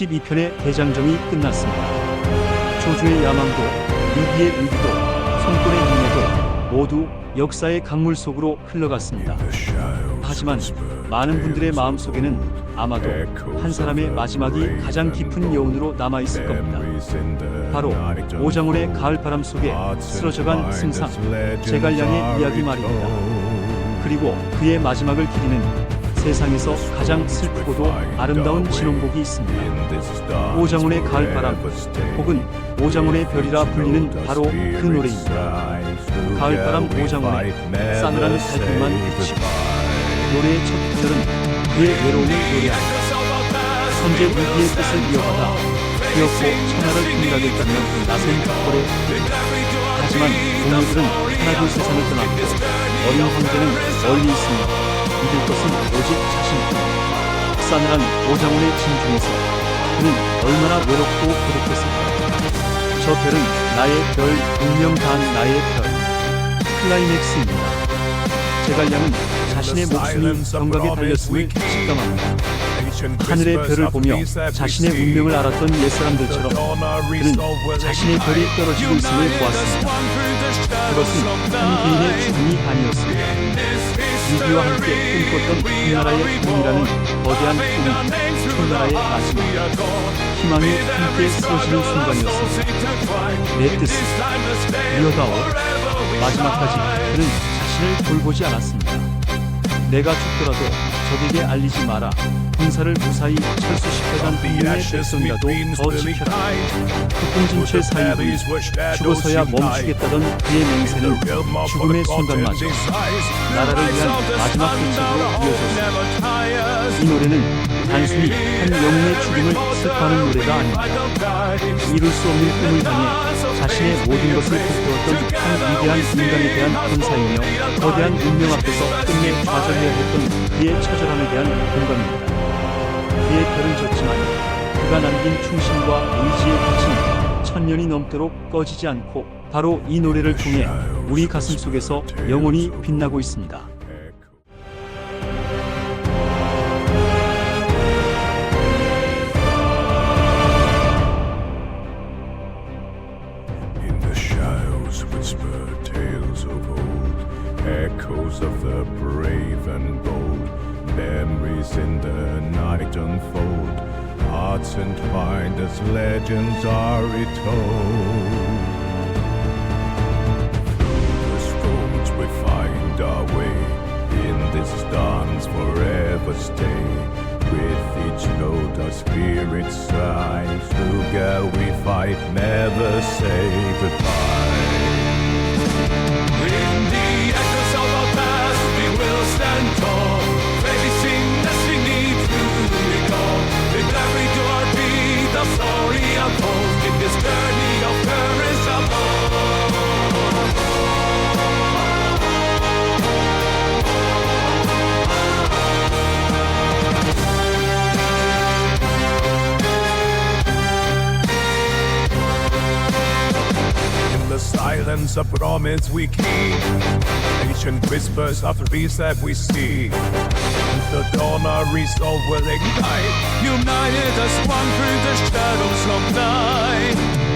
12편의 대장정이 끝났습니다. 조주의 야망도, 위기의 의기도, 손권의 인내도 모두 역사의 강물 속으로 흘러갔습니다. 하지만 많은 분들의 마음 속에는 아마도 한 사람의 마지막이 가장 깊은 여운으로 남아 있을 겁니다. 바로 오장훈의 가을바람 속에 쓰러져간 승상 제갈량의 이야기 말입니다. 그리고 그의 마지막을 기리는 세상에서 가장 슬프고도 아름다운 진홍곡이 있습니다. 오장훈의 가을바람 혹은 오장훈의 별이라 불리는 바로 그 노래입니다. 가을바람 오장훈의 싸늘한 달빛만 비치고 노래의 첫 구절은 그의 외로움을 노래합니다. 선제 위기의 뜻을 이어받아 귀엽고 천하를 통일하게 따르는 나선 덕벌의 하지만 동료들은 하나둘 세상을 떠났고 어린 황제는 멀리 있습니다. 믿을 것은 오직 자신뿐. 싸늘한 오장훈의 진중에서 그는 얼마나 외롭고 고독했을까. 저 별은 나의 별, 운명 단 나의 별. 클라이맥스입니다. 제갈량은 자신의 목숨이 경각에 달렸음을 직감합니다. 하늘의 별을 보며 자신의 운명을 알았던 옛사람들처럼 그는 자신의 별이 떨어지고 있음을 보았습니다. 그것은 한 개인의 죽음이 아니었습니다. 위기와 함께 꿈꿨던 한나라의 꿈이라는 거대한 꿈이 초나라의 마지막 희망이 함께 쓰러지는 순간이었습니다. 내 뜻은 이어다오 마지막까지 그는 자신을 돌보지 않았습니다. 내가 죽더라도 적에게 알리지 마라. 군사를 무사히 철수시켜간 국민의 백성이라도 더 지켜라. 폭풍진체 사이비 죽어서야 멈추겠다던 그의 맹세는 죽음의 순간마저 나라를 위한 마지막 대책으로 이어졌습니다. 이 노래는 단순히 한 영웅의 죽음을 슬퍼하는 노래가 아닙니다. 이룰 수 없는 꿈을 향해 자신의 모든 것을 꿈꾸었던 한 위대한 인간에 대한 군사이며 거대한 운명 앞에서 끝내 좌절해야 했던 그의 처절함에 대한 공감입니다. 그의 별은 졌지만 그가 남긴 충신과 의지의 빛은 천년이 넘도록 꺼지지 않고 바로 이 노래를 통해 우리 가슴 속에서 영원히 빛나고 있습니다. Shadows whisper tales of old, echoes of the brave and bold. Memories in the night unfold, hearts entwined as legends are retold. Through the roads we find our way, in this dance forever stay. With each note our spirits rise, together we fight, never say goodbye. Silence, a promise we keep. Ancient whispers of peace that we see. With the dawn, our resolve will ignite. United as one through the shadows of night.